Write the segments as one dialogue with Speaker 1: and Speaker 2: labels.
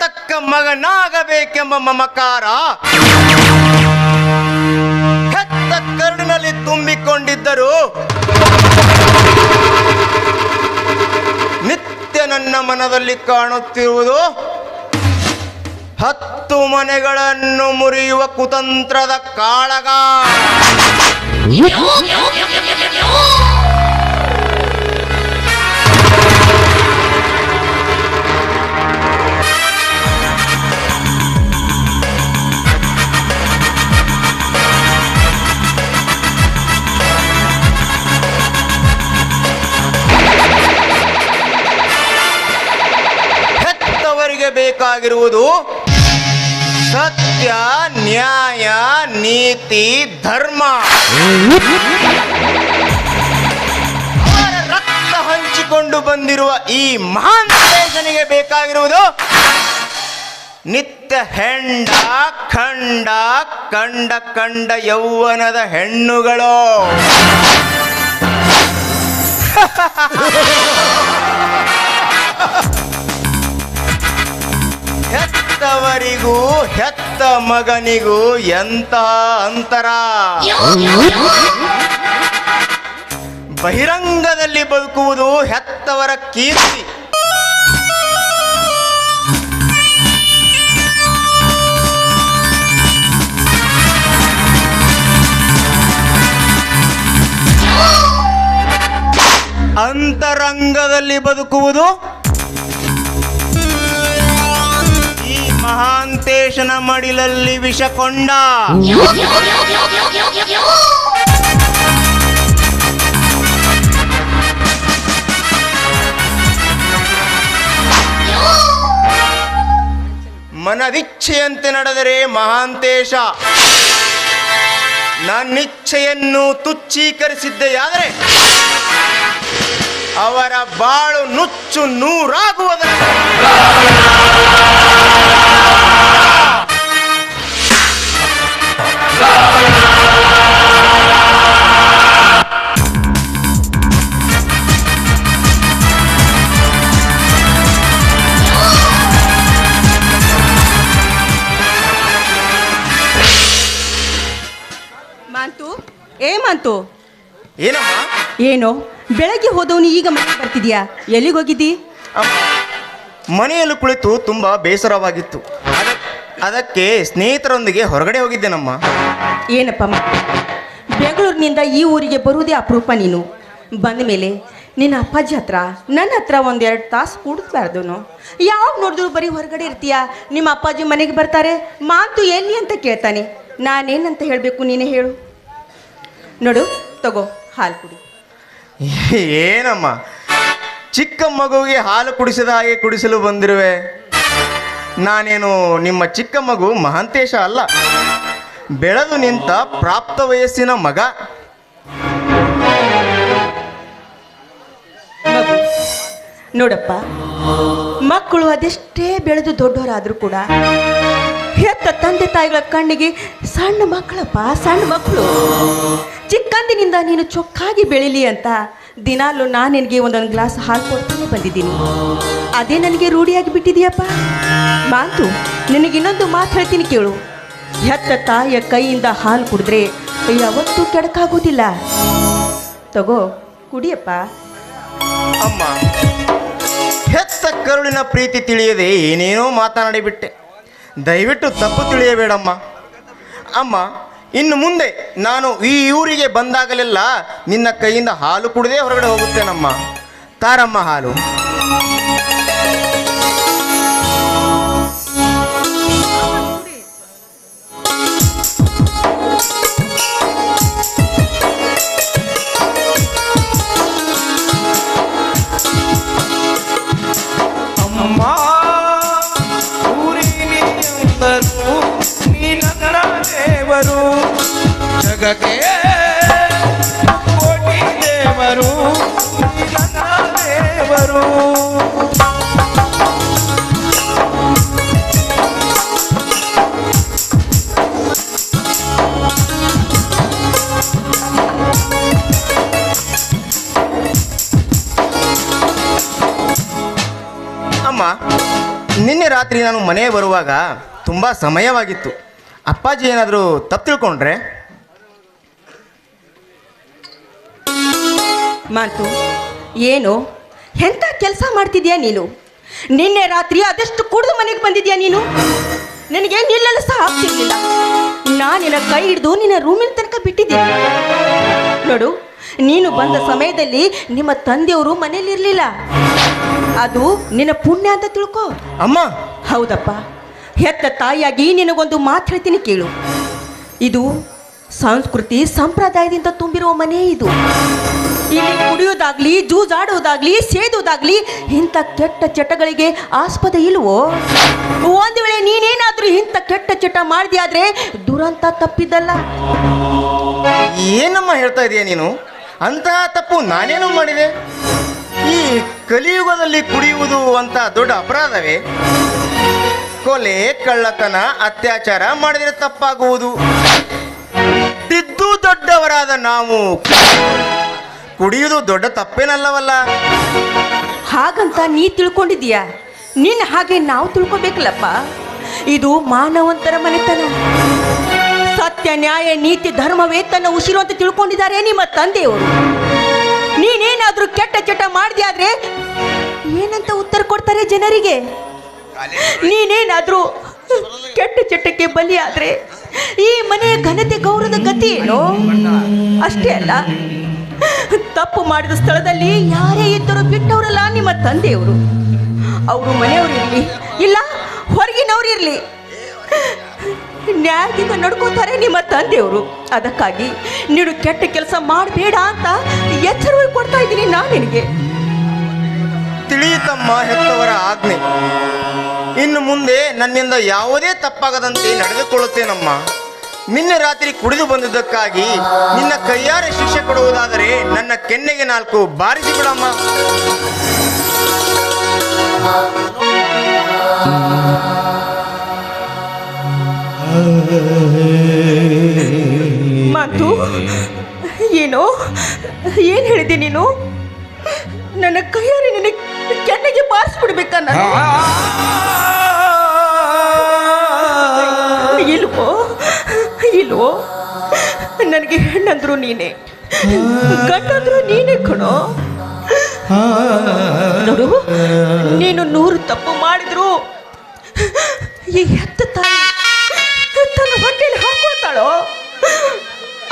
Speaker 1: ತಕ್ಕ ಮಗನಾಗಬೇಕೆಂಬ ಮಮಕಾರ ಹೆತ್ತ ಕರುಳಿನಲ್ಲಿ ತುಂಬಿಕೊಂಡಿದ್ದರು. ನಿತ್ಯ ನನ್ನ ಮನದಲ್ಲಿ ಕಾಣುತ್ತಿರುವುದು ಹತ್ತು ಮನೆಗಳನ್ನು ಮುರಿಯುವ ಕುತಂತ್ರದ ಕಾಳಗ. ಬೇಕಾಗಿರುವುದು ಸತ್ಯ, ನ್ಯಾಯ, ನೀತಿ, ಧರ್ಮ. ರಕ್ತ ಹಂಚಿಕೊಂಡು ಬಂದಿರುವ ಈ ಮಹಾನ್ ದೇಶನಿಗೆ ಬೇಕಾಗಿರುವುದು ನಿತ್ಯ ಹೆಂಡ, ಖಂಡ, ಕಂಡ ಕಂಡ ಯೌವನದ ಹೆಣ್ಣುಗಳು. ಹೆತ್ತವರಿಗೂ ಹೆತ್ತ ಮಗನಿಗೂ ಎಂತ ಅಂತರ? ಬಹಿರಂಗದಲ್ಲಿ ಬದುಕುವುದು ಹೆತ್ತವರ ಕೀರ್ತಿ. ಅಂತರಂಗದಲ್ಲಿ ಬದುಕುವುದು ಮಹಾಂತೇಶನ ಮಡಿಲಲ್ಲಿ ವಿಷಕೊಂಡ ಮನವಿಚ್ಛೆಯಂತೆ ನಡೆದರೆ ಮಹಾಂತೇಶ. ನನ್ನಿಚ್ಛೆಯನ್ನು ತುಚ್ಛೀಕರಿಸಿದ್ದೆಯಾದರೆ ಅವರ ಬಾಳು ನುಚ್ಚು ನೂರಾಗುವುದರ
Speaker 2: ಮಾಂತು? ಏ ಮಾಂತು?
Speaker 1: ಏನಮ್ಮ?
Speaker 2: ಏನೋ? ಬೆಳಗ್ಗೆ ಹೋದವನು ಈಗ ಮನೆಗೆ ಬರ್ತಿದ್ಯಾ? ಎಲ್ಲಿಗೆ ಹೋಗಿದ್ದಿ?
Speaker 1: ಅಮ್ಮ, ಮನೆಯಲ್ಲಿ ಕುಳಿತು ತುಂಬಾ ಬೇಸರವಾಗಿತ್ತು. ಅದಕ್ಕೆ ಸ್ನೇಹಿತರೊಂದಿಗೆ ಹೊರಗಡೆ ಹೋಗಿದ್ದೇನಮ್ಮ?
Speaker 2: ಏನಪ್ಪ ಬೆಂಗಳೂರಿನಿಂದ ಈ ಊರಿಗೆ ಬರುವುದೇ ಅಪರೂಪ ನೀನು. ಬಂದ ಮೇಲೆ ನಿನ್ನ ಅಪ್ಪಾಜಿ ಹತ್ರ ನನ್ನ ಹತ್ರ ಒಂದೆರಡು ತಾಸು ಕೂಡಿಸ್ಬಾರ್ದು ಯಾವಾಗ ನೋಡಿದ್ರು ಬರೀ ಹೊರಗಡೆ ಇರ್ತೀಯ? ನಿಮ್ಮ ಅಪ್ಪಾಜಿ ಮನೆಗೆ ಬರ್ತಾರೆ. ಮಾತು ಎಲ್ಲಿ ಅಂತ ಕೇಳ್ತಾನೆ. ನಾನೇನಂತ ಹೇಳಬೇಕು ನೀನೇ ಹೇಳು. ನೋಡು ತಗೋ ಹಾಲು ಕುಡಿ.
Speaker 1: ಏನಮ್ಮ? ಚಿಕ್ಕ ಮಗುವಿಗೆ ಹಾಲು ಕುಡಿಸಿದ ಹಾಗೆ ಕುಡಿಸಲು ಬಂದಿರುವೆ. ನಾನೇನು ನಿಮ್ಮ ಚಿಕ್ಕ ಮಗು ಮಹಾಂತೇಶ ಅಲ್ಲ? ಬೆಳೆದು ನಿಂತ ಪ್ರಾಪ್ತ ವಯಸ್ಸಿನ ಮಗ?
Speaker 2: ನೋಡಪ್ಪ, ಮಕ್ಕಳು ಅದೆಷ್ಟೇ ಬೆಳೆದು ದೊಡ್ಡವರಾದರೂ ಕೂಡ ಹೆತ್ತ ತಂದೆ ತಾಯಿಗಳ ಕಣ್ಣಿಗೆ ಸಣ್ಣ ಮಕ್ಕಳಪ್ಪ, ಸಣ್ಣ ಮಕ್ಕಳು. ಚಿಕ್ಕಂದಿನಿಂದ ನೀನು ಚೊಕ್ಕಾಗಿ ಬೆಳಿಲಿ ಅಂತ ದಿನಾಲು ನಾನು ನಿನಗೆ ಒಂದೊಂದು ಗ್ಲಾಸ್ ಹಾಲು ಕೊಡ್ತೀನಿ, ಬಂದಿದ್ದೀನಿ. ಅದೇ ನನಗೆ ರೂಢಿಯಾಗಿ ಬಿಟ್ಟಿದೆಯಪ್ಪ. ಮಾತು, ನಿನಗೆ ಇನ್ನೊಂದು ಮಾತು ಹೇಳ್ತೀನಿ ಕೇಳು. ಹೆತ್ತ ತಾಯಿಯ ಕೈಯಿಂದ ಹಾಲು ಕುಡಿದ್ರೆ ಯಾವತ್ತೂ ಕೆಡಕಾಗೋದಿಲ್ಲ. ತಗೋ, ಕುಡಿಯಪ್ಪ.
Speaker 1: ಅಮ್ಮ, ಹೆತ್ತ ಕರುಳಿನ ಪ್ರೀತಿ ತಿಳಿಯದೆ ಏನೇನೋ ಮಾತನಾಡಿಬಿಟ್ಟೆ. ದಯವಿಟ್ಟು ತಪ್ಪು ತಿಳಿಯಬೇಡಮ್ಮ. ಅಮ್ಮ ಇನ್ನು ಮುಂದೆ ನಾನು ಈ ಊರಿಗೆ ಬಂದಾಗಲೆಲ್ಲ ನಿನ್ನ ಕೈಯಿಂದ ಹಾಲು ಕುಡದೆ ಹೊರಗಡೆ ಹೋಗುತ್ತೇನಮ್ಮ. ತಾರಮ್ಮ ಹಾಲು. ರಾತ್ರಿ ನಾನು ಮನೆಗೆ ಬರುವಾಗ ತುಂಬ ಸಮಯವಾಗಿತ್ತು. ಅಪ್ಪಾಜಿ ಏನಾದರೂ ತಪ್ಪು ತಿಳ್ಕೊಂಡ್ರೆ?
Speaker 2: ಮಾತು, ಏನು? ಎಂಥ ಕೆಲಸ ಮಾಡ್ತಿದ್ಯಾ ನೀನು? ನಿನ್ನೆ ರಾತ್ರಿ ಅದೆಷ್ಟು ಕುಡಿದು ಮನೆಗೆ ಬಂದಿದ್ಯಾ ನೀನು? ನನಗೆ ನಿಲ್ಲಲು ಸಹ ಆಗ್ತಿರ್ಲಿಲ್ಲ. ನಾನು ನಿನ್ನ ಕೈ ಹಿಡಿದು ನಿನ್ನ ರೂಮಿನ ತನಕ ಬಿಟ್ಟಿದ್ದೀನಿ. ನೋಡು ನೀನು ಬಂದ ಸಮಯದಲ್ಲಿ ನಿಮ್ಮ ತಂದೆಯವರು ಮನೇಲಿರಲಿಲ್ಲ ಅದು ನಿನ್ನ ಪುಣ್ಯ ಅಂತ ತಿಳ್ಕೊ.
Speaker 1: ಅಮ್ಮ!
Speaker 2: ಹೌದಪ್ಪ. ಹೆತ್ತ ತಾಯಿಯಾಗಿ ನಿನಗೊಂದು ಮಾತು ಹೇಳ್ತೀನಿ ಕೇಳು. ಇದು ಸಂಸ್ಕೃತಿ ಸಂಪ್ರದಾಯದಿಂದ ತುಂಬಿರುವ ಮನೆ ಇದು. ಇಲ್ಲಿ ಕುಡಿಯೋದಾಗ್ಲಿ ಜೂಜಾಡೋದಾಗ್ಲಿ ಸೇದೋದಾಗ್ಲಿ ಇಂಥ ಕೆಟ್ಟ ಚಟಗಳಿಗೆ ಆಸ್ಪದ ಇಲ್ವೋ? ಒಂದು ವೇಳೆ ನೀನೇನಾದ್ರೂ ಇಂಥ ಕೆಟ್ಟ ಚಟ ಮಾಡಿದ್ಯಾದ್ರೆ ದುರಂತ ತಪ್ಪಿದ್ದಲ್ಲ.
Speaker 1: ಏನಮ್ಮ ಹೇಳ್ತಾ ಇದೀಯ ನೀನು? ಅಂತಹ ತಪ್ಪು ನಾನೇನು ಮಾಡಿದೆ? ಈ ಕಲಿಯುಗದಲ್ಲಿ ಕುಡಿಯುವುದು ಅಂತ ದೊಡ್ಡ ಅಪರಾಧವೇ? ಕೊಲೆ, ಕಳ್ಳತನ, ಅತ್ಯಾಚಾರ ಮಾಡಿದರೆ ತಪ್ಪಾಗುವುದು. ತಿದ್ದು ದೊಡ್ಡವರಾದ ನಾವು ಕುಡಿಯುವುದು ದೊಡ್ಡ ತಪ್ಪೇನಲ್ಲವಲ್ಲ?
Speaker 2: ಹಾಗಂತ ನೀ ತಿಳ್ಕೊಂಡಿದೀಯ ನಿನ್ನ ಹಾಗೆ ನಾವು ತಿಳ್ಕೊಬೇಕಲ್ಲಪ್ಪ? ಇದು ಮಾನವಂತರ ಮನೆತನ. ಸತ್ಯ, ನ್ಯಾಯ, ನೀತಿ ಧರ್ಮವೇ ತನ್ನ ಉಸಿರು ಅಂತ ತಿಳ್ಕೊಂಡಿದ್ದಾರೆ ನಿಮ್ಮ ತಂದೆಯವರು. ನೀನೇನಾದ್ರೂ ಕೆಟ್ಟ ಚಟ ಮಾಡಿದ್ಯಾದ್ರೆ ಏನಂತ ಉತ್ತರ ಕೊಡ್ತಾರೆ ಜನರಿಗೆ? ನೀನೇನಾದ್ರೂ ಕೆಟ್ಟ ಚಟಕ್ಕೆ ಬಲಿಯಾದ್ರೆ ಈ ಮನೆಯ ಘನತೆ, ಗೌರವದ ಗತಿ ಏನು? ಅಷ್ಟೇ ಅಲ್ಲ, ತಪ್ಪು ಮಾಡಿದ ಸ್ಥಳದಲ್ಲಿ ಯಾರೇ ಇದ್ದರೂ ಬಿಟ್ಟವರಲ್ಲ ನಿಮ್ಮ ತಂದೆಯವರು. ಅವರು ಮನೆಯವರಿರಲಿ ಇಲ್ಲ ಹೊರಗಿನವರಿರಲಿ ನ್ಯಾಯದಿಂದ ನಡ್ಕೋತಾರೆ ನಿಮ್ಮ ತಂದೆಯವರು. ಅದಕ್ಕಾಗಿ ನೀನು ಕೆಟ್ಟ ಕೆಲಸ ಮಾಡಬೇಡ ಅಂತ ಎಚ್ಚರವಾಗಿ ಕೊಡ್ತಾ ಇದ್ದೀನಿ ನಾನು ನಿನಗೆ.
Speaker 1: ತಿಳಿಯಿತಮ್ಮ ಹೆತ್ತವರ ಆಜ್ಞೆ. ಇನ್ನು ಮುಂದೆ ನನ್ನಿಂದ ಯಾವುದೇ ತಪ್ಪಾಗದಂತೆ ನಡೆದುಕೊಳ್ಳುತ್ತೇನಮ್ಮ. ನಿನ್ನೆ ರಾತ್ರಿ ಕುಡಿದು ಬಂದಿದ್ದಕ್ಕಾಗಿ ನಿನ್ನ ಕೈಯಾರೆ ಶಿಕ್ಷೆ ಕೊಡುವುದಾದರೆ ನನ್ನ ಕೆನ್ನೆಗೆ ನಾಲ್ಕು ಬಾರಿಸಿ ಬಿಡಮ್ಮ.
Speaker 2: ಮಾತು? ಏನು? ಏನು ಹೇಳಿದೆ ನೀನು? ನನ್ನ ಕೈಯಲ್ಲಿ ನಿನ್ನ ಕೆನ್ನೆಗೆ ಪಾಸ್ ನಾನು? ಇಲ್ವೋ? ಇಲ್ವೋ? ನನಗೆ ಹೆಣ್ಣಂದ್ರು ನೀನೆ. ಗಂಡಂದ್ರು ನೀನೇ ಕಣೋ. ನೀನು ನೂರು ತಪ್ಪು ಮಾಡಿದ್ರು.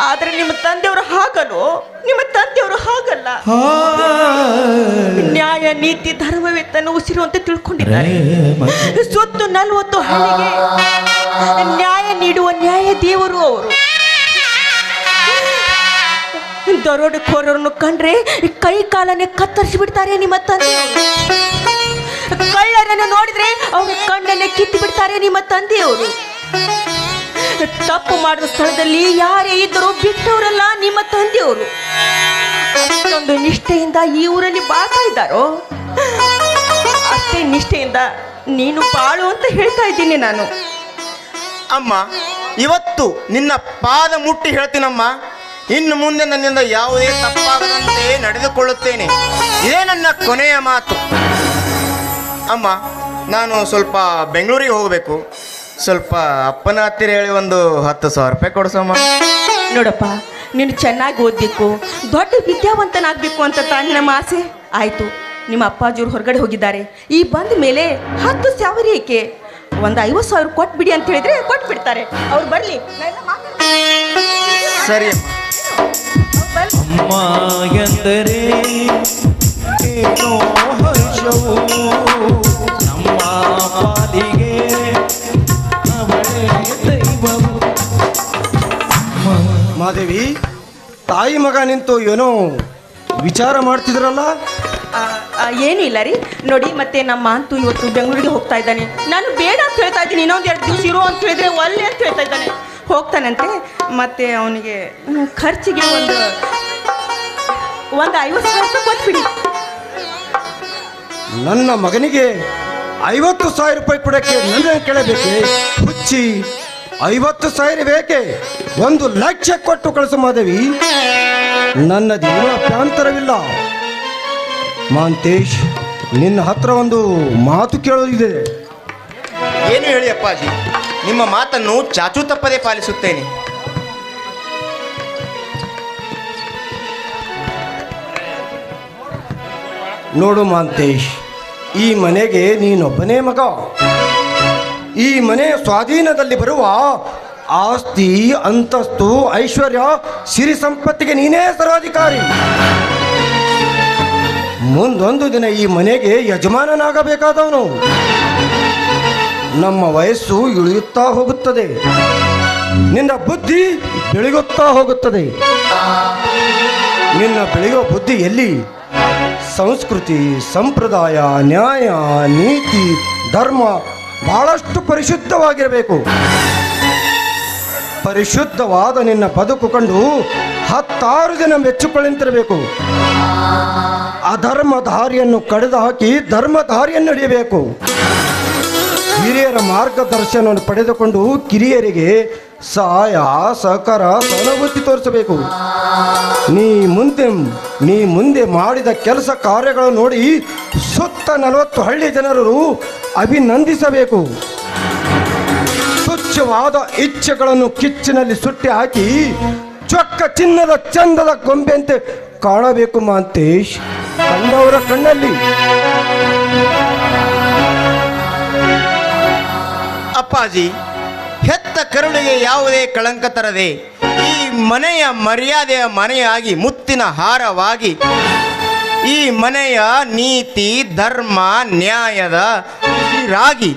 Speaker 2: ಆದ್ರೆ ನಿಮ್ಮ ತಂದೆಯವರು ಹಾಗಲು ನಿಮ್ಮ ತಂದೆಯವರು ಹಾಗಲ್ಲ. ನ್ಯಾಯ ನೀತಿ ಧರ್ಮವೇ ತನ್ನ ಉಸಿರು ಅಂತ ತಿಳ್ಕೊಂಡಿದ್ದಾರೆ. ಸ್ವತ್ತು ನಲ್ವತ್ತು ಹಳ್ಳಿಗೆ ನ್ಯಾಯ ನೀಡುವ ನ್ಯಾಯ ದೇವರು ಅವರು. ದರೋಡೆಕೋರರನ್ನು ಕಂಡ್ರೆ ಕೈ ಕಾಲನ್ನೇ ಕತ್ತರಿಸಿ ಬಿಡ್ತಾರೆ ನಿಮ್ಮ ತಂದೆ ಕಳ್ಳರನ್ನು ನೋಡಿದ್ರೆ ಅವನ ಕಣ್ಣನ್ನೇ ಕಿತ್ತು ಬಿಡ್ತಾರೆ ನಿಮ್ಮ ತಂದೆಯವರು. ತಪ್ಪು ಮಾಡಿದ ಸ್ಥಳದಲ್ಲಿ ಯಾರೇ ಇದ್ದರೂ ಬಿಟ್ಟವರಲ್ಲ ನಿಮ್ಮ ತಂದೆಯವರು. ಅಷ್ಟೊಂದು ನಿಷ್ಠೆಯಿಂದ ಈ ಊರಲ್ಲಿ ಬಾಳ್ತಾ ಇದ್ದಾರೋ? ಅಷ್ಟೇ ನಿಷ್ಠೆಯಿಂದ ನೀನು ಬಾಳು ಅಂತ ಹೇಳ್ತಾ ಇದ್ದೀನಿ ನಾನು.
Speaker 1: ಅಮ್ಮ, ಇವತ್ತು ನಿನ್ನ ಪಾದ ಮುಟ್ಟಿ ಹೇಳ್ತೀನಮ್ಮ. ಇನ್ನು ಮುಂದೆ ನನ್ನಿಂದ ಯಾವುದೇ ತಪ್ಪಾಗದಂತೆ ನಡೆದುಕೊಳ್ಳುತ್ತೇನೆ. ಇದೇ ನನ್ನ ಕೊನೆಯ ಮಾತು. ಅಮ್ಮ, ನಾನು ಸ್ವಲ್ಪ ಬೆಂಗಳೂರಿಗೆ ಹೋಗಬೇಕು. ಸ್ವಲ್ಪ ಅಪ್ಪನ ಹತ್ತಿರ ಹೇಳಿ ಒಂದು ಹತ್ತು ಸಾವಿರ ರೂಪಾಯಿ ಕೊಡಿಸಮ್ಮ
Speaker 2: ನೋಡಪ್ಪ ನೀನು ಚೆನ್ನಾಗಿ ಓದಬೇಕು ದೊಡ್ಡ ವಿದ್ಯಾವಂತನಾಗಬೇಕು ಅಂತ ತಾನೆ ನಮ್ಮ ಆಸೆ. ಆಯಿತು ನಿಮ್ಮ ಅಪ್ಪಾಜಿಯವ್ರು ಹೊರಗಡೆ ಹೋಗಿದ್ದಾರೆ. ಈ ಬಂದ ಮೇಲೆ ಹತ್ತು ಸಾವಿರ ಏಕೆ? ಒಂದು ಐವತ್ತು ಸಾವಿರ ಕೊಟ್ಬಿಡಿ ಅಂತ ಹೇಳಿದ್ರೆ ಕೊಟ್ಬಿಡ್ತಾರೆ. ಅವ್ರು ಬರಲಿ
Speaker 1: ಸರಿ ಅಮ್ಮ.
Speaker 3: ಅಮ್ಮ ಎಂದರೆ ಏನೋ ಹರ್ಷವು. ನಮ್ಮ ಪಾಲಿಗೆ ದೈವವು
Speaker 4: ಮಾದೇವಿ ತಾಯಿ ಮಗ ನಿಂತು ಏನೋ ವಿಚಾರ ಮಾಡ್ತಿದ್ರಲ್ಲ?
Speaker 2: ಏನು ಇಲ್ಲ ರೀ. ನೋಡಿ ಮತ್ತೆ ನಮ್ಮ ಅಂತೂ ಇವತ್ತು ಬೆಂಗಳೂರಿಗೆ ಹೋಗ್ತಾ ಇದ್ದಾನೆ. ನಾನು ಬೇಡ ಅಂತ ಹೇಳ್ತಾ ಇದ್ದೀನಿ. ಇನ್ನೊಂದು ಎರಡು ದಿವಸ ಇರು ಅಂತ ಹೇಳಿದ್ರೆ ಒಲ್ಲೆ ಅಂತ ಹೇಳ್ತಾ ಇದ್ದಾನೆ. ಹೋಗ್ತಾನಂತೆ. ಮತ್ತೆ ಅವನಿಗೆ ಖರ್ಚಿಗೆ ಒಂದು ಒಂದು ಐವತ್ತು ಸಾವಿರ ರೂಪಾಯಿ ಕೊಟ್ಬಿಡಿ.
Speaker 4: ನನ್ನ ಮಗನಿಗೆ ಐವತ್ತು ಸಾವಿರ ರೂಪಾಯಿ ಕೊಡಕ್ಕೆ ನನ್ನ ಕೇಳಬೇಕೆ? ಹುಚ್ಚಿ ಐವತ್ತು ಸಾವಿರ ಬೇಕೆ? ಒಂದು ಲಕ್ಷ ಕೊಟ್ಟು ಕಳಿಸು ಮಾದೇವಿ. ನನ್ನದೇನು ಪ್ರಾಂತರವಿಲ್ಲ. ಮಾಂತೇಶ್ ನಿನ್ನ ಹತ್ರ ಒಂದು ಮಾತು ಕೇಳೋದಿದೆ.
Speaker 1: ಏನು ಹೇಳಿ ಅಪ್ಪಾಜಿ? ನಿಮ್ಮ ಮಾತನ್ನು ಚಾಚು ತಪ್ಪದೆ ಪಾಲಿಸುತ್ತೇನೆ.
Speaker 4: ನೋಡು ಮಾಂತೇಶ್ ಈ ಮನೆಗೆ ನೀನೊಬ್ಬನೇ ಮಗ. ಈ ಮನೆಯ ಸ್ವಾಧೀನದಲ್ಲಿ ಬರುವ ಆಸ್ತಿ, ಅಂತಸ್ತು, ಐಶ್ವರ್ಯ, ಸಿರಿ ಸಂಪತ್ತಿಗೆ ನೀನೇ ಸರ್ವಾಧಿಕಾರಿ. ಮುಂದೊಂದು ದಿನ ಈ ಮನೆಗೆ ಯಜಮಾನನಾಗಬೇಕಾದವನು. ನಮ್ಮ ವಯಸ್ಸು ಇಳಿಯುತ್ತಾ ಹೋಗುತ್ತದೆ. ನಿನ್ನ ಬುದ್ಧಿ ಬೆಳಗುತ್ತಾ ಹೋಗುತ್ತದೆ. ನಿನ್ನ ಬೆಳೆಯುವ ಬುದ್ಧಿ ಎಲ್ಲಿ? ಸಂಸ್ಕೃತಿ, ಸಂಪ್ರದಾಯ, ನ್ಯಾಯ, ನೀತಿ, ಧರ್ಮ ಬಹಳಷ್ಟು ಪರಿಶುದ್ಧವಾಗಿರಬೇಕು. ಪರಿಶುದ್ಧವಾದ ನಿನ್ನ ಬದುಕು ಕಂಡು ಹತ್ತಾರು ಜನ ಮೆಚ್ಚುಕೊಳ್ಳಿಂತಿರಬೇಕು. ಅಧರ್ಮ ದಾರಿಯನ್ನು ಕಡಿದು ಹಾಕಿ ಧರ್ಮ ದಾರಿಯನ್ನು ನಡೆಯಬೇಕು ಹಿರಿಯರ ಮಾರ್ಗದರ್ಶನವನ್ನು ಪಡೆದುಕೊಂಡು ಕಿರಿಯರಿಗೆ ಸಹಾಯ ಸಹಕಾರ ಸಹಾನುಭೂತಿ ತೋರಿಸಬೇಕು. ನೀ ಮುಂದೆ ನೀ ಮುಂದೆ ಮಾಡಿದ ಕೆಲಸ ಕಾರ್ಯಗಳು ನೋಡಿ ಸುತ್ತ ನಲವತ್ತು ಹಳ್ಳಿ ಜನರು ಅಭಿನಂದಿಸಬೇಕು. ಸ್ವಚ್ಛವಾದ ಇಚ್ಛೆಗಳನ್ನು ಕಿಚ್ಚಿನಲ್ಲಿ ಸುಟ್ಟಿ ಹಾಕಿ ಚೊಕ್ಕ ಚಿನ್ನದ ಚಂದದ ಗೊಂಬೆಯಂತೆ ಕಾಣಬೇಕು ಮಾಂತೇಶ್ ಕಂಡವರ ಕಣ್ಣಲ್ಲಿ.
Speaker 1: ಅಪ್ಪಾಜಿ ಹೆತ್ತ ಕರುಳಿಗೆ ಯಾವುದೇ ಕಳಂಕ ತರದೆ ಈ ಮನೆಯ ಮರ್ಯಾದೆಯ ಮನೆಯಾಗಿ ಮುತ್ತಿನ ಹಾರವಾಗಿ ಈ ಮನೆಯ ನೀತಿ ಧರ್ಮ ನ್ಯಾಯದ ರಾಗಿ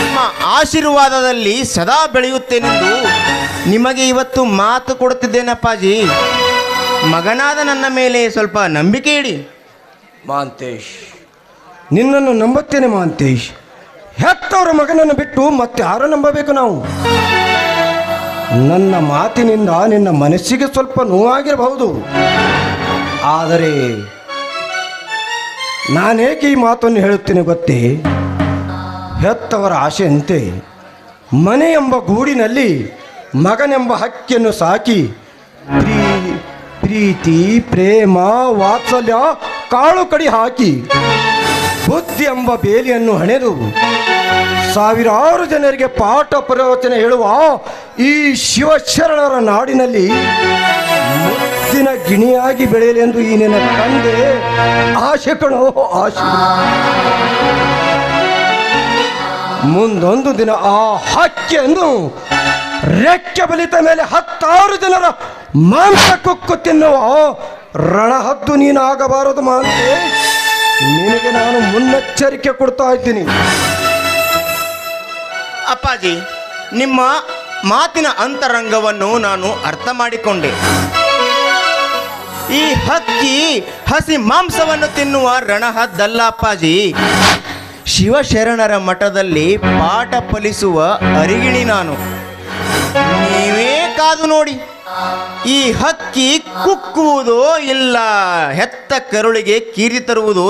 Speaker 1: ನಿಮ್ಮ ಆಶೀರ್ವಾದದಲ್ಲಿ ಸದಾ ಬೆಳೆಯುತ್ತೇನೆಂದು ನಿಮಗೆ ಇವತ್ತು ಮಾತು ಕೊಡುತ್ತಿದ್ದೇನಪ್ಪಾಜಿ? ಮಗನಾದ ನನ್ನ ಮೇಲೆ ಸ್ವಲ್ಪ ನಂಬಿಕೆ ಇಡಿ.
Speaker 4: ಮಾಂತೇಶ್. ನಿನ್ನನ್ನು ನಂಬುತ್ತೇನೆ ಮಾಂತೇಶ್. ಹೆತ್ತವರ ಮಗನನ್ನು ಬಿಟ್ಟು ಮತ್ತೆ ಯಾರು ನಂಬಬೇಕು ನಾವು? ನನ್ನ ಮಾತಿನಿಂದ ನಿನ್ನ ಮನಸ್ಸಿಗೆ ಸ್ವಲ್ಪ ನೋವಾಗಿರಬಹುದು. ಆದರೆ ನಾನೇಕೆ ಈ ಮಾತನ್ನು ಹೇಳುತ್ತೇನೆ ಗೊತ್ತೇ? ಹೆತ್ತವರ ಆಶೆಯಂತೆ ಮನೆ ಎಂಬ ಗೂಡಿನಲ್ಲಿ ಮಗನೆಂಬ ಹಕ್ಕಿಯನ್ನು ಸಾಕಿ ಪ್ರೀ- ಪ್ರೀತಿ, ಪ್ರೇಮ, ವಾತ್ಸಲ್ಯ, ಕಾಳು ಕಡಿ ಹಾಕಿ ಬುದ್ಧಿ ಎಂಬ ಬೇಲಿಯನ್ನು ಹಣೆದು ಸಾವಿರಾರು ಜನರಿಗೆ ಪಾಠ ಪ್ರವಚನ ಹೇಳುವ ಈ ಶಿವಶರಣರ ನಾಡಿನಲ್ಲಿ ಮುತ್ತಿನ ಗಿಣಿಯಾಗಿ ಬೆಳೆಯಲೆಂದು ಈ ನಿನ್ನ ತಂದೆ ಆಶೆ ಕಣೋ, ಆಶೆ. ಮುಂದೊಂದು ದಿನ ಆ ಹಕ್ಕಿಯನ್ನು ರೆಕ್ಕೆ ಬಲಿತ ಮೇಲೆ ಹತ್ತಾರು ಜನರ ಮಾಂಸ ಕುಕ್ಕು ತಿನ್ನುವ ರಣಹದ್ದು ನೀನಾಗಬಾರದು ಮಾಂತೆ. ನಿನಗೆ ನಾನು ಮುನ್ನೆಚ್ಚರಿಕೆ ಕೊಡ್ತಾ ಇದ್ದೀನಿ.
Speaker 1: ಅಪ್ಪಾಜಿ, ನಿಮ್ಮ ಮಾತಿನ ಅಂತರಂಗವನ್ನು ನಾನು ಅರ್ಥ ಮಾಡಿಕೊಂಡೆ. ಈ ಹಕ್ಕಿ ಹಸಿ ಮಾಂಸವನ್ನು ತಿನ್ನುವ ರಣಹದ್ದಲ್ಲ ಅಪ್ಪಾಜಿ. ಶಿವಶರಣರ ಮಠದಲ್ಲಿ ಪಾಠ ಫಲಿಸುವ ಅರಿಗಿಣಿ ನಾನು. ನೀವೇ ಕಾದು ನೋಡಿ. ಈ ಹಕ್ಕಿ ಕುಕ್ಕುವುದೋ ಇಲ್ಲ, ಹೆತ್ತ ಕರುಳಿಗೆ ಕೀರಿ ತರುವುದೋ.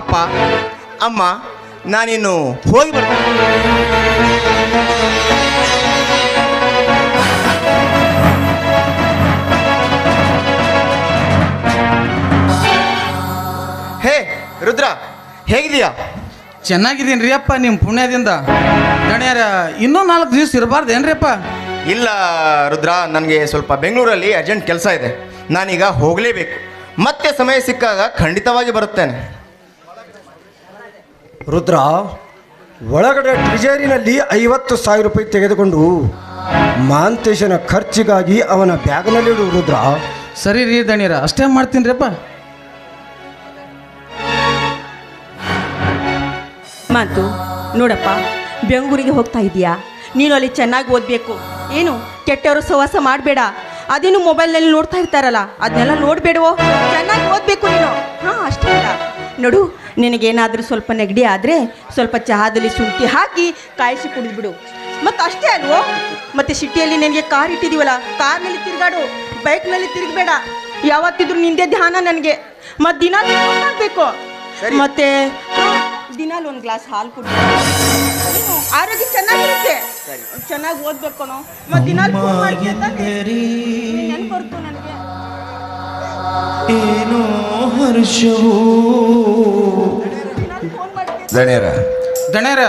Speaker 1: ಅಪ್ಪ, ಅಮ್ಮ, ನಾನಿನ್ನು ಹೋಗಿ ಬರ್ತೇನೆ. ಹೇ, ರುದ್ರ ಹೇಗಿದೆಯಾ
Speaker 5: ಚೆನ್ನಾಗಿದ್ದೀನಿ ರೀ ಅಪ್ಪ ನಿಮ್ಮ ಪುಣ್ಯದಿಂದ. ದಣ್ಯಾರ ಇನ್ನೂ ನಾಲ್ಕು ದಿವಸ ಇರಬಾರ್ದೇನ್ರಿ ಅಪ್ಪ
Speaker 1: ಇಲ್ಲ ರುದ್ರ ನನಗೆ ಸ್ವಲ್ಪ ಬೆಂಗಳೂರಲ್ಲಿ ಅರ್ಜೆಂಟ್ ಕೆಲಸ ಇದೆ. ನಾನೀಗ ಹೋಗಲೇಬೇಕು. ಮತ್ತೆ ಸಮಯ ಸಿಕ್ಕಾಗ ಖಂಡಿತವಾಗಿ ಬರುತ್ತೇನೆ.
Speaker 4: ರುದ್ರ ಒಳಗಡೆ ಟ್ರಿಜರಿನಲ್ಲಿ ಐವತ್ತು ಸಾವಿರ ರೂಪಾಯಿ ತೆಗೆದುಕೊಂಡು ಮಾಂತೇಶನ ಖರ್ಚಿಗಾಗಿ ಅವನ ಬ್ಯಾಗ್ನಲ್ಲಿಡು ರುದ್ರ.
Speaker 5: ಸರಿ ರೀ ದಣಿರ ಅಷ್ಟೇ ಮಾಡ್ತೀನಿ ರೀ ಅಪ್ಪ
Speaker 2: ಮಾತು ನೋಡಪ್ಪ ಬೆಂಗಳೂರಿಗೆ ಹೋಗ್ತಾ ಇದೀಯಾ? ನೀನು ಅಲ್ಲಿ ಚೆನ್ನಾಗಿ ಓದಬೇಕು. ಏನು? ಕೆಟ್ಟವರು ಸಹವಾಸ ಮಾಡಬೇಡ. ಅದೇನು ಮೊಬೈಲ್ನಲ್ಲಿ ನೋಡ್ತಾ ಇರ್ತಾರಲ್ಲ ಅದನ್ನೆಲ್ಲ ನೋಡಬೇಡವೋ? ಚೆನ್ನಾಗಿ ಓದಬೇಕು ನೀನು. ಹಾಂ ಅಷ್ಟೇ ಅಲ್ಲ. ನೋಡು ನಿನಗೇನಾದರೂ ಸ್ವಲ್ಪ ನೆಗಡಿ ಆದರೆ ಸ್ವಲ್ಪ ಚಹಾದಲ್ಲಿ ಶುಂಠಿ ಹಾಕಿ ಕಾಯಿಸಿ ಕುಡಿದ್ಬಿಡು. ಮತ್ತು ಅಷ್ಟೇ ಅಲ್ವೋ? ಮತ್ತು ಸಿಟಿಯಲ್ಲಿ ನಿನಗೆ ಕಾರ್ ಇಟ್ಟಿದೀವಲ್ಲ ಕಾರ್ನಲ್ಲಿ ತಿರುಗಾಡು. ಬೈಕ್ನಲ್ಲಿ ತಿರುಗಬೇಡ. ಯಾವತ್ತಿದ್ರು ನಿಂದೇ ಧ್ಯಾನ ನನಗೆ. ಮತ್ತು ದಿನ ಮಾಡಬೇಕು ಮತ್ತೆ ದಿನಾಲು ಒಂದು ಗ್ಲಾಸ್ ಹಾಲು ಕುಡಿ ಆರೋಗ್ಯ ಚೆನ್ನಾಗಿರುತ್ತೆ. ಚೆನ್ನಾಗಿ ಓದ್ಬೇಕು ಮತ್ತೆ ದಿನಾಲು ಫೋನ್ ಮಾಡ್ತೀಯ? ನೆನ್ಪು ಬರ್ತು ನನಗೆ.
Speaker 3: ಏನೋ ಹರ್ಷವೋ.
Speaker 2: ದಿನಾಲು ಫೋನ್ ಮಾಡ್ತೀಯ
Speaker 6: ದಣಿಯರ
Speaker 5: ದಣ್ಯಾರ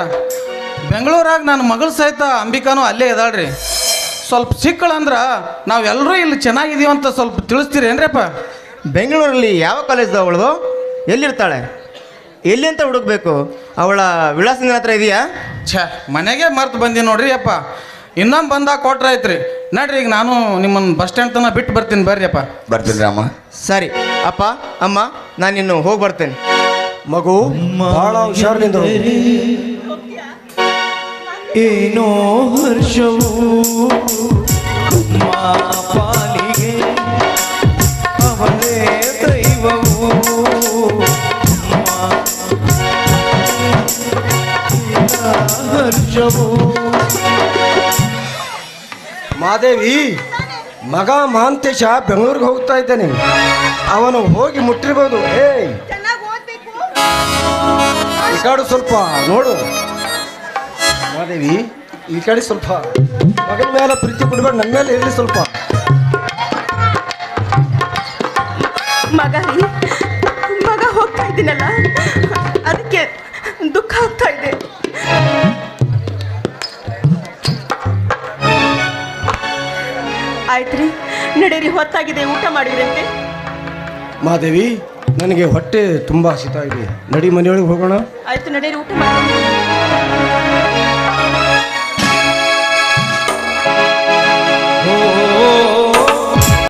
Speaker 5: ಬೆಂಗಳೂರಾಗ ನನ್ನ ಮಗಳ ಸಹಿತ ಅಂಬಿಕಾನು ಅಲ್ಲೇ ಇದಾಳ್ರಿ. ಸ್ವಲ್ಪ ಸಿಕ್ಕಳಂದ್ರ ನಾವೆಲ್ಲರೂ ಇಲ್ಲಿ ಚೆನ್ನಾಗಿದ್ದೀವಿ ಅಂತ ಸ್ವಲ್ಪ ತಿಳಿಸ್ತೀರೇನ್ರಪ್ಪ?
Speaker 1: ಬೆಂಗಳೂರಲ್ಲಿ ಯಾವ ಕಾಲೇಜ್ ಅವಳದು? ಎಲ್ಲಿರ್ತಾಳೆ? ಎಲ್ಲಿ ಅಂತ ಹುಡುಕ್ಬೇಕು? ಅವಳ ವಿಳಾಸ ನಿನ್ನ ಹತ್ರ ಇದೆಯಾ?
Speaker 5: ಛ ಮನೆಗೆ ಮರ್ತು ಬಂದಿ ನೋಡ್ರಿ ಅಪ್ಪ. ಇನ್ನೊಂದು ಬಂದಾಗ ಕೊಟ್ರೆ ರೀ ನಡ್ರಿ ಈಗ ನಾನು ನಿಮ್ಮನ್ನು ಬಸ್ ಸ್ಟ್ಯಾಂಡ್ ತನಕ ಬಿಟ್ಟು ಬರ್ತೀನಿ ಬರ್ರಿ ಅಪ್ಪ.
Speaker 3: ಬರ್ತೀನಿ ಅಮ್ಮ.
Speaker 1: ಸರಿ. ಅಪ್ಪ ಅಮ್ಮ ನಾನು ಇನ್ನು ಹೋಗಿ ಬರ್ತೇನೆ.
Speaker 4: ಮಗು ಬಹಳ ಹುಷಾರಿನಿಂದ ಹೋಗು.
Speaker 3: ಏನೋ ಹರ್ಷವು. ಅಮ್ಮ
Speaker 4: ಮಾದೇವಿ ಮಗ ಮಾಂತೇಶ ಬೆಂಗಳೂರಿಗೆ ಹೋಗ್ತಾ ಇದ್ದಾನೆ. ಅವನು ಹೋಗಿ ಮುಟ್ಟಿರ್ಬೋದು. ಏಯ್! ಈ ಕಡೆ ಸ್ವಲ್ಪ ನೋಡು. ಮಾದೇವಿ ಈ ಕಡೆ ಸ್ವಲ್ಪ ಮಗನ ಮೇಲೆ ಪ್ರೀತಿ ಕೊಡ್ಬೇಡ ನನ್ನ ಮೇಲೆ ಇರಲಿ ಸ್ವಲ್ಪ.
Speaker 2: ಮಗ ಮಗ ಹೋಗ್ತಾ ಇದ್ದೀನಲ್ಲ ಅದಕ್ಕೆ ದುಃಖ ಆಗ್ತಾ ಇದೆ. ಆಯ್ತ್ರಿ. ನಡೀರಿ ಹೊತ್ತಾಗಿದೆ ಊಟ ಮಾಡಿದ್ರಂತೆ.
Speaker 4: ಮಾದೇವಿ ನನಗೆ ಹೊಟ್ಟೆ ತುಂಬ ಹಸಿತಾ ಇದೆ. ನಡಿ ಮನೆಯೊಳಗೆ ಹೋಗೋಣ.
Speaker 2: ಆಯ್ತು ನಡೀರಿ ಊಟ ಮಾಡಿ.